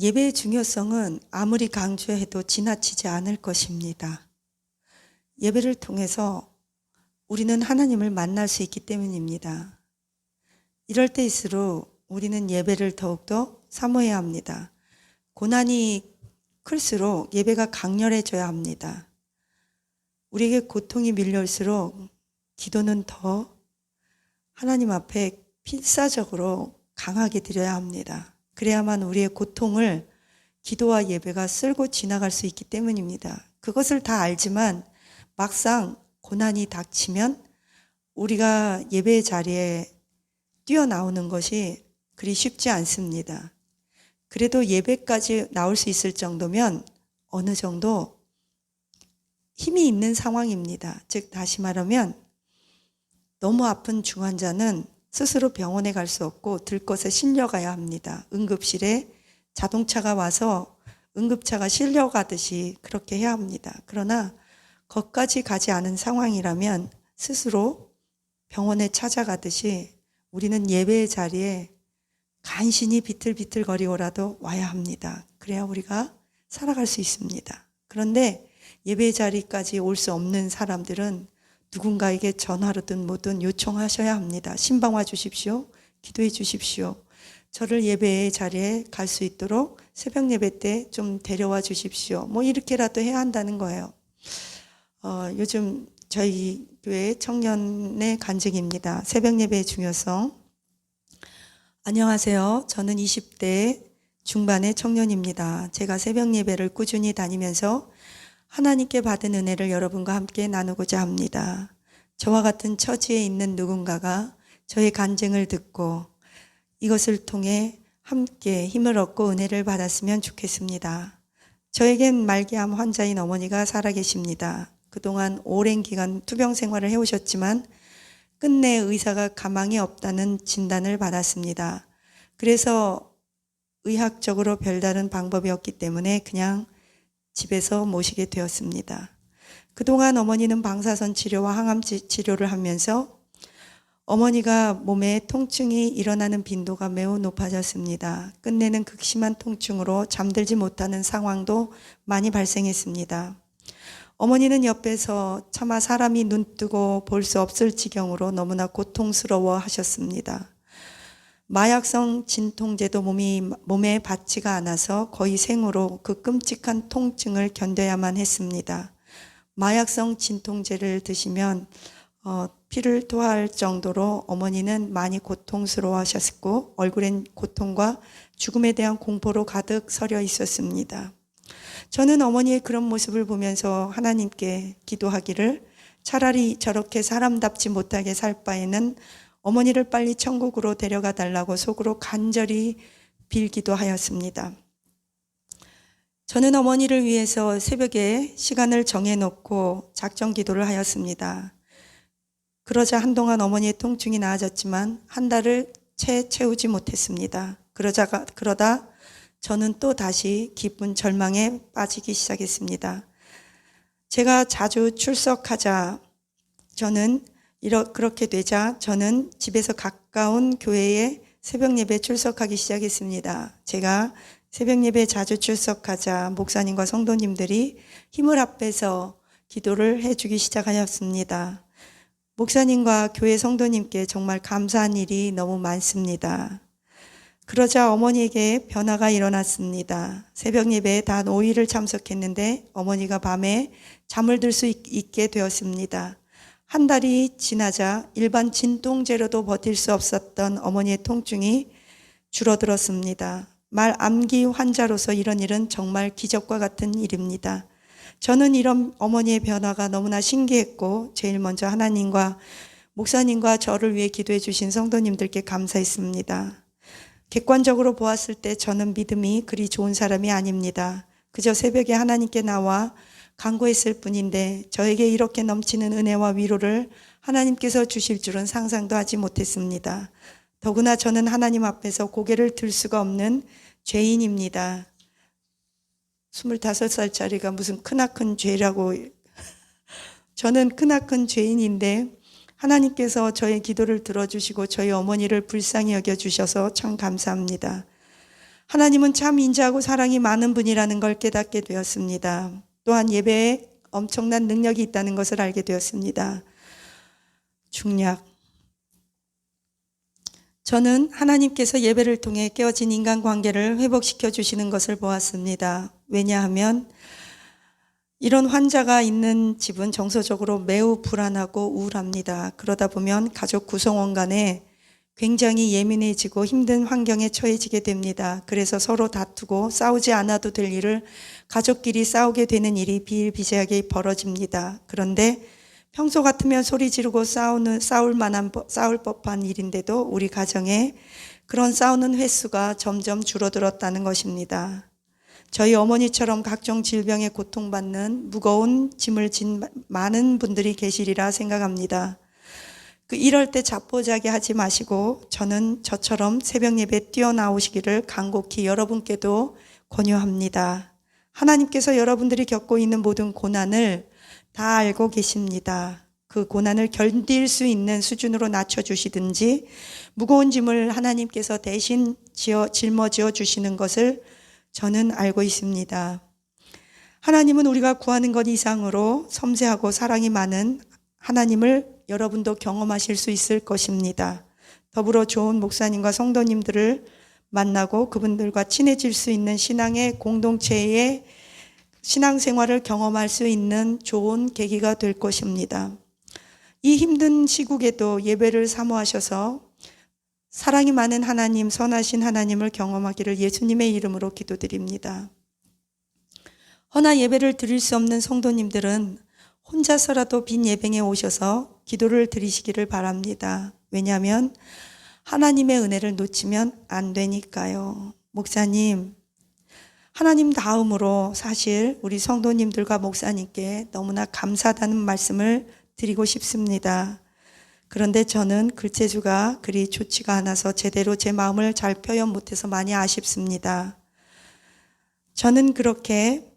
예배의 중요성은 아무리 강조해도 지나치지 않을 것입니다. 예배를 통해서 우리는 하나님을 만날 수 있기 때문입니다. 이럴 때일수록 우리는 예배를 더욱더 사모해야 합니다. 고난이 클수록 예배가 강렬해져야 합니다. 우리에게 고통이 밀려올수록 기도는 더 하나님 앞에 필사적으로 강하게 드려야 합니다. 그래야만 우리의 고통을 기도와 예배가 쓸고 지나갈 수 있기 때문입니다. 그것을 다 알지만 막상 고난이 닥치면 우리가 예배의 자리에 뛰어나오는 것이 그리 쉽지 않습니다. 그래도 예배까지 나올 수 있을 정도면 어느 정도 힘이 있는 상황입니다. 즉, 다시 말하면 너무 아픈 중환자는 스스로 병원에 갈 수 없고 들 것에 실려가야 합니다. 응급실에 자동차가 와서 응급차가 실려가듯이 그렇게 해야 합니다. 그러나 거기까지 가지 않은 상황이라면 스스로 병원에 찾아가듯이 우리는 예배의 자리에 간신히 비틀비틀거리고라도 와야 합니다. 그래야 우리가 살아갈 수 있습니다. 그런데 예배 자리까지 올 수 없는 사람들은 누군가에게 전화로든 뭐든 요청하셔야 합니다. 신방 와 주십시오. 기도해 주십시오. 저를 예배의 자리에 갈 수 있도록 새벽 예배 때 좀 데려와 주십시오. 뭐 이렇게라도 해야 한다는 거예요. 어, 요즘 저희 교회 청년의 간증입니다. 새벽 예배의 중요성. 안녕하세요. 저는 20대 중반의 청년입니다. 제가 새벽 예배를 꾸준히 다니면서 하나님께 받은 은혜를 여러분과 함께 나누고자 합니다. 저와 같은 처지에 있는 누군가가 저의 간증을 듣고 이것을 통해 함께 힘을 얻고 은혜를 받았으면 좋겠습니다. 저에겐 말기암 환자인 어머니가 살아계십니다. 그동안 오랜 기간 투병 생활을 해오셨지만 끝내 의사가 가망이 없다는 진단을 받았습니다. 그래서 의학적으로 별다른 방법이 없기 때문에 그냥 집에서 모시게 되었습니다. 그동안 어머니는 방사선 치료와 항암 치- 치료를 하면서 어머니가 몸에 통증이 일어나는 빈도가 매우 높아졌습니다. 끝내는 극심한 통증으로 잠들지 못하는 상황도 많이 발생했습니다. 어머니는 옆에서 차마 사람이 눈 뜨고 볼 수 없을 지경으로 너무나 고통스러워 하셨습니다. 마약성 진통제도 몸이, 몸에 받지가 않아서 거의 생으로 그 끔찍한 통증을 견뎌야만 했습니다. 마약성 진통제를 드시면 어, 피를 토할 정도로 어머니는 많이 고통스러워 하셨고 얼굴엔 고통과 죽음에 대한 공포로 가득 서려 있었습니다. 저는 어머니의 그런 모습을 보면서 하나님께 기도하기를 차라리 저렇게 사람답지 못하게 살 바에는 어머니를 빨리 천국으로 데려가 달라고 속으로 간절히 빌기도 하였습니다. 저는 어머니를 위해서 새벽에 시간을 정해놓고 작정 기도를 하였습니다. 그러자 한동안 어머니의 통증이 나아졌지만 한 달을 채 채우지 못했습니다. 그러자가, 그러다 저는 또 다시 깊은 절망에 빠지기 시작했습니다. 제가 자주 출석하자 저는 이러, 그렇게 되자 저는 집에서 가까운 교회에 새벽 예배 출석하기 시작했습니다. 제가 새벽 예배 자주 출석하자 목사님과 성도님들이 힘을 합해서 기도를 해주기 시작하였습니다. 목사님과 교회 성도님께 정말 감사한 일이 너무 많습니다. 그러자 어머니에게 변화가 일어났습니다. 새벽 예배에 단 5일을 참석했는데 어머니가 밤에 잠을 들 수 있게 되었습니다. 한 달이 지나자 일반 진통제로도 버틸 수 없었던 어머니의 통증이 줄어들었습니다. 말 암기 환자로서 이런 일은 정말 기적과 같은 일입니다. 저는 이런 어머니의 변화가 너무나 신기했고 제일 먼저 하나님과 목사님과 저를 위해 기도해 주신 성도님들께 감사했습니다. 객관적으로 보았을 때 저는 믿음이 그리 좋은 사람이 아닙니다. 그저 새벽에 하나님께 나와 간구했을 뿐인데 저에게 이렇게 넘치는 은혜와 위로를 하나님께서 주실 줄은 상상도 하지 못했습니다. 더구나 저는 하나님 앞에서 고개를 들 수가 없는 죄인입니다. 25살짜리가 무슨 크나큰 죄라고 저는 크나큰 죄인인데 하나님께서 저의 기도를 들어주시고 저희 어머니를 불쌍히 여겨주셔서 참 감사합니다. 하나님은 참 인자하고 사랑이 많은 분이라는 걸 깨닫게 되었습니다. 또한 예배에 엄청난 능력이 있다는 것을 알게 되었습니다. 중략. 저는 하나님께서 예배를 통해 깨어진 인간 관계를 회복시켜 주시는 것을 보았습니다. 왜냐하면 이런 환자가 있는 집은 정서적으로 매우 불안하고 우울합니다. 그러다 보면 가족 구성원 간에 굉장히 예민해지고 힘든 환경에 처해지게 됩니다. 그래서 서로 다투고 싸우지 않아도 될 일을 가족끼리 싸우게 되는 일이 비일비재하게 벌어집니다. 그런데 평소 같으면 소리 지르고 싸우는 싸울 만한 법- 싸울 법한 일인데도 우리 가정에 그런 싸우는 횟수가 점점 줄어들었다는 것입니다. 저희 어머니처럼 각종 질병에 고통받는 무거운 짐을 진 많은 분들이 계시리라 생각합니다. 그 이럴 때 자포자기 하지 마시고 저는 저처럼 새벽 예배 뛰어나오시기를 간곡히 여러분께도 권유합니다. 하나님께서 여러분들이 겪고 있는 모든 고난을 다 알고 계십니다. 그 고난을 견딜 수 있는 수준으로 낮춰주시든지 무거운 짐을 하나님께서 대신 지어, 짊어지어 주시는 것을 저는 알고 있습니다. 하나님은 우리가 구하는 것 이상으로 섬세하고 사랑이 많은 하나님을 여러분도 경험하실 수 있을 것입니다. 더불어 좋은 목사님과 성도님들을 만나고 그분들과 친해질 수 있는 신앙의 공동체의 신앙생활을 경험할 수 있는 좋은 계기가 될 것입니다. 이 힘든 시국에도 예배를 사모하셔서 사랑이 많은 하나님, 선하신 하나님을 경험하기를 예수님의 이름으로 기도드립니다. 허나 예배를 드릴 수 없는 성도님들은 혼자서라도 빈 예배에 오셔서 기도를 드리시기를 바랍니다. 왜냐하면 하나님의 은혜를 놓치면 안 되니까요. 목사님, 하나님 다음으로 사실 우리 성도님들과 목사님께 너무나 감사하다는 말씀을 드리고 싶습니다. 그런데 저는 글재주가 그리 좋지가 않아서 제대로 제 마음을 잘 표현 못해서 많이 아쉽습니다. 저는 그렇게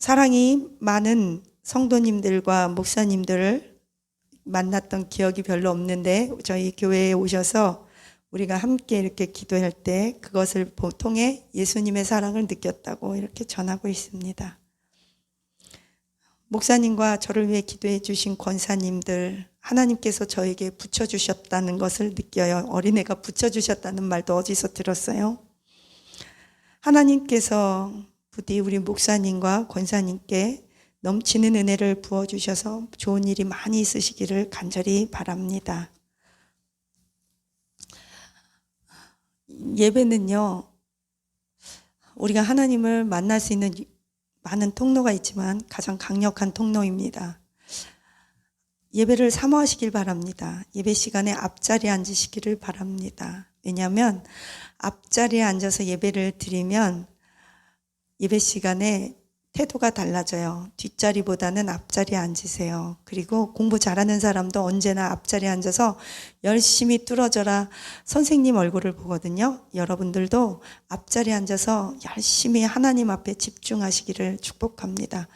사랑이 많은 성도님들과 목사님들을 만났던 기억이 별로 없는데 저희 교회에 오셔서 우리가 함께 이렇게 기도할 때 그것을 통해 예수님의 사랑을 느꼈다고 이렇게 전하고 있습니다. 목사님과 저를 위해 기도해 주신 권사님들, 하나님께서 저에게 붙여주셨다는 것을 느껴요. 어린애가 붙여주셨다는 말도 어디서 들었어요? 하나님께서 부디 우리 목사님과 권사님께 넘치는 은혜를 부어주셔서 좋은 일이 많이 있으시기를 간절히 바랍니다. 예배는요, 우리가 하나님을 만날 수 있는 많은 통로가 있지만 가장 강력한 통로입니다. 예배를 사모하시길 바랍니다. 예배 시간에 앞자리에 앉으시기를 바랍니다. 왜냐하면 앞자리에 앉아서 예배를 드리면 예배 시간에 태도가 달라져요. 뒷자리보다는 앞자리에 앉으세요. 그리고 공부 잘하는 사람도 언제나 앞자리에 앉아서 열심히 뚫어져라 선생님 얼굴을 보거든요. 여러분들도 앞자리에 앉아서 열심히 하나님 앞에 집중하시기를 축복합니다.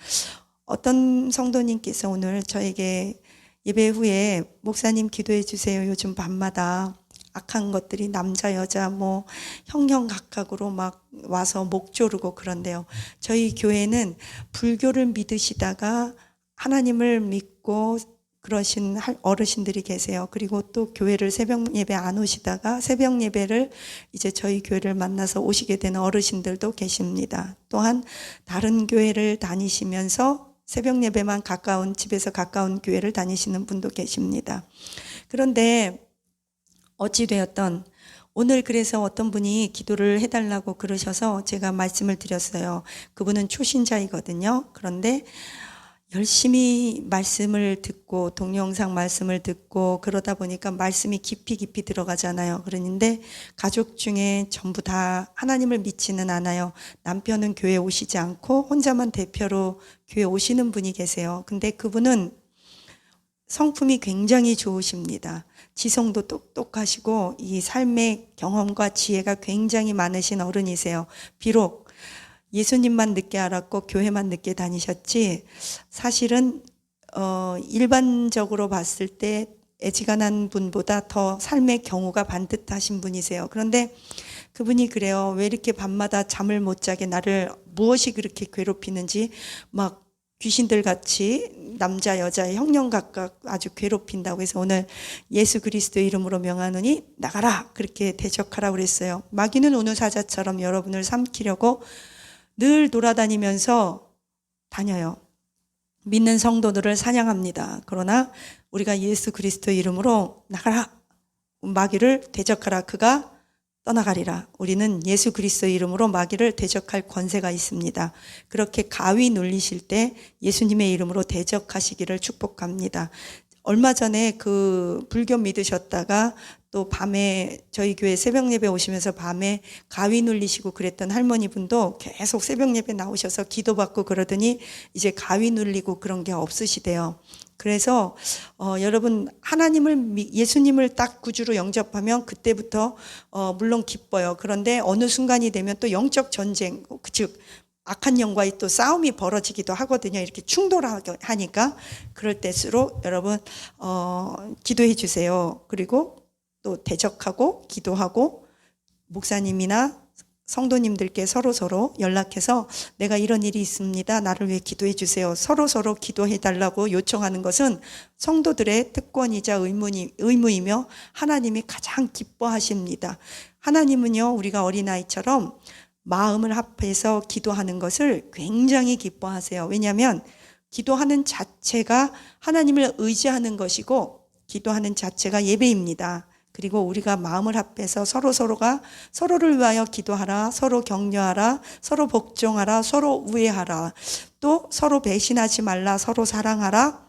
어떤 성도님께서 오늘 저에게 예배 후에 목사님 기도해 주세요. 요즘 밤마다 악한 것들이 남자 여자 뭐 형형각각으로 막 와서 목 조르고 그런데요. 저희 교회는 불교를 믿으시다가 하나님을 믿고 그러신 어르신들이 계세요. 그리고 또 교회를 새벽 예배 안 오시다가 새벽 예배를 이제 저희 교회를 만나서 오시게 되는 어르신들도 계십니다. 또한 다른 교회를 다니시면서 새벽 예배만 가까운 집에서 가까운 교회를 다니시는 분도 계십니다. 그런데 어찌되었던 오늘 그래서 어떤 분이 기도를 해달라고 그러셔서 제가 말씀을 드렸어요. 그분은 초신자이거든요. 그런데 열심히 말씀을 듣고 동영상 말씀을 듣고 그러다 보니까 말씀이 깊이 깊이 들어가잖아요. 그러는데 가족 중에 전부 다 하나님을 믿지는 않아요. 남편은 교회 오시지 않고 혼자만 대표로 교회 오시는 분이 계세요. 근데 그분은 성품이 굉장히 좋으십니다. 지성도 똑똑하시고 이 삶의 경험과 지혜가 굉장히 많으신 어른이세요. 비록 예수님만 늦게 알았고 교회만 늦게 다니셨지 사실은 어 일반적으로 봤을 때 애지간한 분보다 더 삶의 경우가 반듯하신 분이세요. 그런데 그분이 그래요. 왜 이렇게 밤마다 잠을 못 자게 나를 무엇이 그렇게 괴롭히는지 막 귀신들 같이 남자 여자 형령 각각 아주 괴롭힌다고 해서 오늘 예수 그리스도 이름으로 명하노니 나가라 그렇게 대적하라 그랬어요. 마귀는 오늘 사자처럼 여러분을 삼키려고 늘 돌아다니면서 다녀요. 믿는 성도들을 사냥합니다. 그러나 우리가 예수 그리스도 이름으로 나가라 마귀를 대적하라 그가 떠나가리라. 우리는 예수 그리스도 이름으로 마귀를 대적할 권세가 있습니다. 그렇게 가위 눌리실 때 예수님의 이름으로 대적하시기를 축복합니다. 얼마 전에 그 불교 믿으셨다가 또 밤에 저희 교회 새벽 예배 오시면서 밤에 가위 눌리시고 그랬던 할머니 분도 계속 새벽 예배 나오셔서 기도받고 그러더니 이제 가위 눌리고 그런 게 없으시대요. 그래서 어, 여러분 하나님을 미- 예수님을 딱 구주로 영접하면 그때부터 어, 물론 기뻐요. 그런데 어느 순간이 되면 또 영적 전쟁, 그즉 악한 영과의 또 싸움이 벌어지기도 하거든요. 이렇게 충돌하니까 그럴 때수록 여러분 어, 기도해 주세요. 그리고 또 대적하고 기도하고 목사님이나 성도님들께 서로 서로 연락해서 내가 이런 일이 있습니다. 나를 위해 기도해 주세요. 서로 서로 기도해 달라고 요청하는 것은 성도들의 특권이자 의무니, 의무이며 하나님이 가장 기뻐하십니다. 하나님은요, 우리가 어린아이처럼 마음을 합해서 기도하는 것을 굉장히 기뻐하세요. 왜냐하면 기도하는 자체가 하나님을 의지하는 것이고 기도하는 자체가 예배입니다. 그리고 우리가 마음을 합해서 서로 서로가 서로를 위하여 기도하라, 서로 격려하라, 서로 복종하라, 서로 우애하라, 또 서로 배신하지 말라, 서로 사랑하라,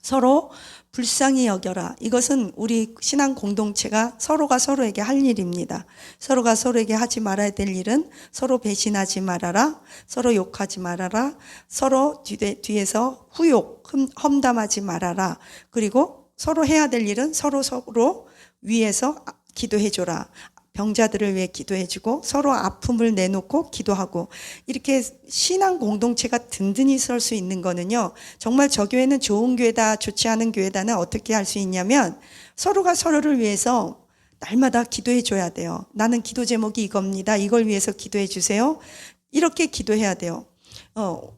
서로 불쌍히 여겨라. 이것은 우리 신앙 공동체가 서로가 서로에게 할 일입니다. 서로가 서로에게 하지 말아야 될 일은 서로 배신하지 말아라, 서로 욕하지 말아라, 서로 뒤에, 뒤에서 후욕, 흠- 험담하지 말아라. 그리고 서로 해야 될 일은 서로 서로 위에서 기도해 줘라. 병자들을 위해 기도해 주고 서로 아픔을 내놓고 기도하고 이렇게 신앙 공동체가 든든히 설 수 있는 거는요. 정말 저 교회는 좋은 교회다, 좋지 않은 교회다는 어떻게 할 수 있냐면 서로가 서로를 위해서 날마다 기도해 줘야 돼요. 나는 기도 제목이 이겁니다. 이걸 위해서 기도해 주세요. 이렇게 기도해야 돼요. 어,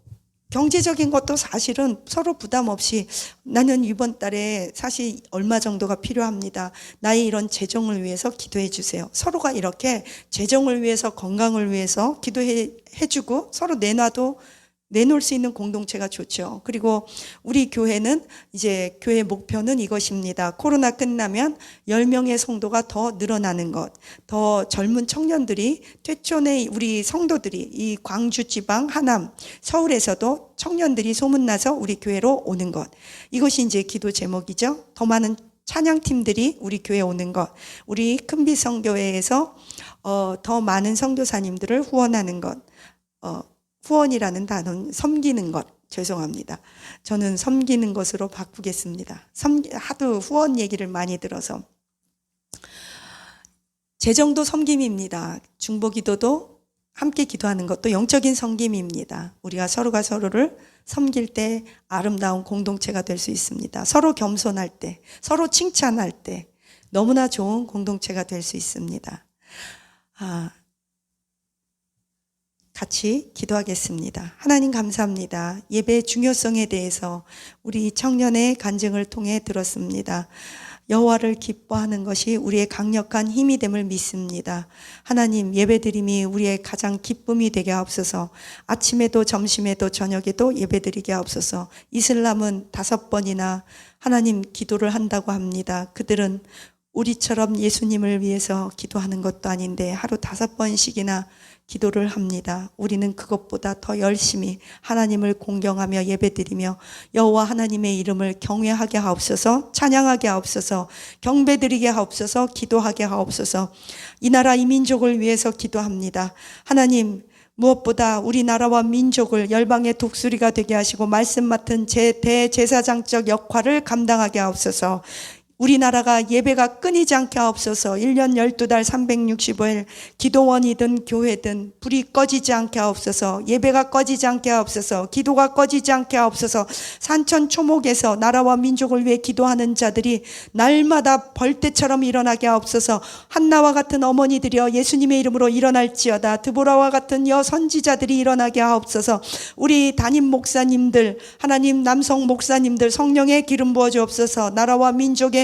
경제적인 것도 사실은 서로 부담 없이 나는 이번 달에 사실 얼마 정도가 필요합니다. 나의 이런 재정을 위해서 기도해 주세요. 서로가 이렇게 재정을 위해서 건강을 위해서 기도해 해주고 서로 내놔도 내놓을 수 있는 공동체가 좋죠. 그리고 우리 교회는 이제 교회 목표는 이것입니다. 코로나 끝나면 10명의 성도가 더 늘어나는 것, 더 젊은 청년들이 퇴촌의 우리 성도들이 이 광주 지방 하남 서울에서도 청년들이 소문나서 우리 교회로 오는 것. 이것이 이제 기도 제목이죠. 더 많은 찬양팀들이 우리 교회에 오는 것. 우리 큰비 성교회에서 어, 더 많은 성도사님들을 후원하는 것. 어, 후원이라는 단어는 섬기는 것. 죄송합니다. 저는 섬기는 것으로 바꾸겠습니다. 섬, 하도 후원 얘기를 많이 들어서. 재정도 섬김입니다. 중보 기도도 함께 기도하는 것도 영적인 섬김입니다. 우리가 서로가 서로를 섬길 때 아름다운 공동체가 될 수 있습니다. 서로 겸손할 때, 서로 칭찬할 때 너무나 좋은 공동체가 될 수 있습니다. 아, 같이 기도하겠습니다. 하나님 감사합니다. 예배의 중요성에 대해서 우리 청년의 간증을 통해 들었습니다. 여호와를 기뻐하는 것이 우리의 강력한 힘이 됨을 믿습니다. 하나님 예배드림이 우리의 가장 기쁨이 되게 하옵소서. 아침에도 점심에도 저녁에도 예배드리게 하옵소서. 이슬람은 다섯 번이나 하나님 기도를 한다고 합니다. 그들은 우리처럼 예수님을 위해서 기도하는 것도 아닌데 하루 다섯 번씩이나 기도를 합니다. 우리는 그것보다 더 열심히 하나님을 공경하며 예배드리며 여호와 하나님의 이름을 경외하게 하옵소서, 찬양하게 하옵소서, 경배드리게 하옵소서, 기도하게 하옵소서. 이 나라 이 민족을 위해서 기도합니다. 하나님 무엇보다 우리나라와 민족을 열방의 독수리가 되게 하시고 말씀 맡은 제 대제사장적 역할을 감당하게 하옵소서. 우리나라가 예배가 끊이지 않게 하옵소서. 1년 12달 365일 기도원이든 교회든 불이 꺼지지 않게 하옵소서. 예배가 꺼지지 않게 하옵소서. 기도가 꺼지지 않게 하옵소서. 산천 초목에서 나라와 민족을 위해 기도하는 자들이 날마다 벌떼처럼 일어나게 하옵소서. 한나와 같은 어머니들이여 예수님의 이름으로 일어날지어다. 드보라와 같은 여 선지자들이 일어나게 하옵소서. 우리 담임 목사님들 하나님 남성 목사님들 성령의 기름 부어 주옵소서. 나라와 민족의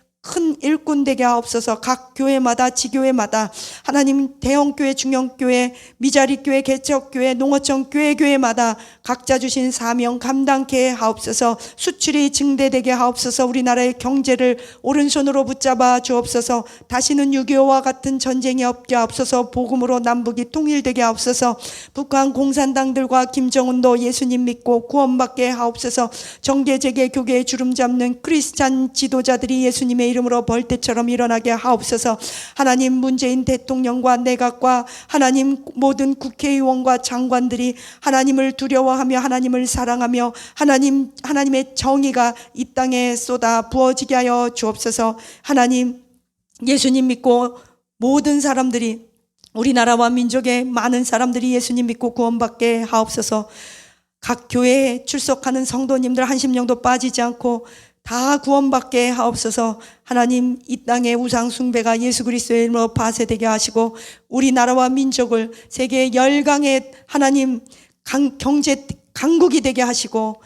큰 일꾼 되게 하옵소서. 각 교회마다 지교회마다 하나님 대형교회 중형교회 미자리교회 개척교회 농어촌 교회 교회마다 각자 주신 사명 감당케 하옵소서. 수출이 증대되게 하옵소서. 우리나라의 경제를 오른손으로 붙잡아 주옵소서. 다시는 6.25와 같은 전쟁이 없게 하옵소서. 복음으로 남북이 통일되게 하옵소서. 북한 공산당들과 김정은도 예수님 믿고 구원받게 하옵소서. 정계재계 교계에 주름 잡는 크리스찬 지도자들이 예수님의 이름으로 벌떼처럼 일어나게 하옵소서. 하나님 문재인 대통령과 내각과 하나님 모든 국회의원과 장관들이 하나님을 두려워하며 하나님을 사랑하며 하나님 하나님의 정의가 이 땅에 쏟아 부어지게 하여 주옵소서. 하나님 예수님 믿고 모든 사람들이 우리나라와 민족의 많은 사람들이 예수님 믿고 구원받게 하옵소서. 각 교회에 출석하는 성도님들 한심령도 빠지지 않고 다 구원받게 하옵소서. 하나님 이 땅의 우상 숭배가 예수 그리스도의 이름으로 파쇄되게 하시고 우리나라와 민족을 세계 열강의 하나님 강- 경제 강국이 되게 하시고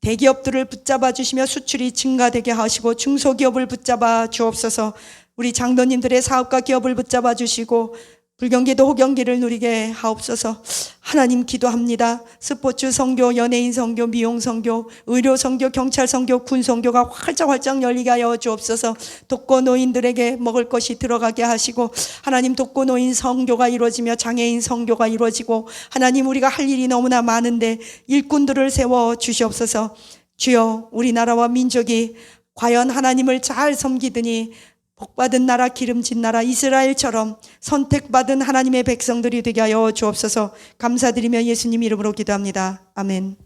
대기업들을 붙잡아 주시며 수출이 증가되게 하시고 중소기업을 붙잡아 주옵소서. 우리 장로님들의 사업과 기업을 붙잡아 주시고 불경기도 호경기를 누리게 하옵소서. 하나님 기도합니다. 스포츠 선교, 연예인 선교, 미용 선교, 의료 선교, 경찰 선교, 군 선교가 활짝활짝 열리게 하여 주옵소서. 독거 노인들에게 먹을 것이 들어가게 하시고 하나님 독거 노인 선교가 이루어지며 장애인 선교가 이루어지고 하나님 우리가 할 일이 너무나 많은데 일꾼들을 세워 주시옵소서. 주여 우리나라와 민족이 과연 하나님을 잘 섬기더니 복받은 나라 기름진 나라 이스라엘처럼 선택받은 하나님의 백성들이 되게 하여 주옵소서 감사드리며 예수님 이름으로 기도합니다. 아멘.